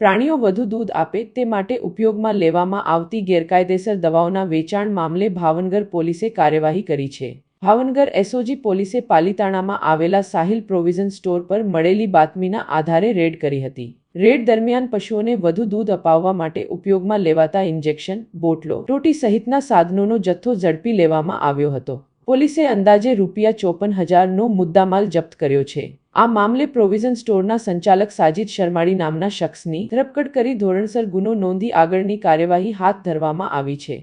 પ્રાણીઓ વધુ દૂધ આપે તે માટે ઉપયોગમાં લેવામાં આવતી ગેરકાયદેસર દવાઓના વેચાણ મામલે ભાવનગર પોલીસે કાર્યવાહી કરી છે. ભાવનગર એસઓજી પોલીસે પાલીતાણામાં આવેલા સાહિલ પ્રોવિઝન સ્ટોર પર મળેલી બાતમીના આધારે રેડ કરી હતી. રેડ દરમિયાન પશુઓને વધુ દૂધ અપાવવા માટે ઉપયોગમાં લેવાતા ઇન્જેક્શન, બોટલો, રોટી સહિતના સાધનોનો જથ્થો ઝડપી લેવામાં આવ્યો હતો. પોલીસે અંદાજે રૂપિયા ચોપન હજારનો મુદ્દામાલ જપ્ત કર્યો છે. આ મામલે પ્રોવિઝન સ્ટોરના સંચાલક સાજિદ શર્માળી નામના શખ્સની ધરપકડ કરી ધોરણસર ગુનો નોંધી આગળની કાર્યવાહી હાથ ધરવામાં આવી છે.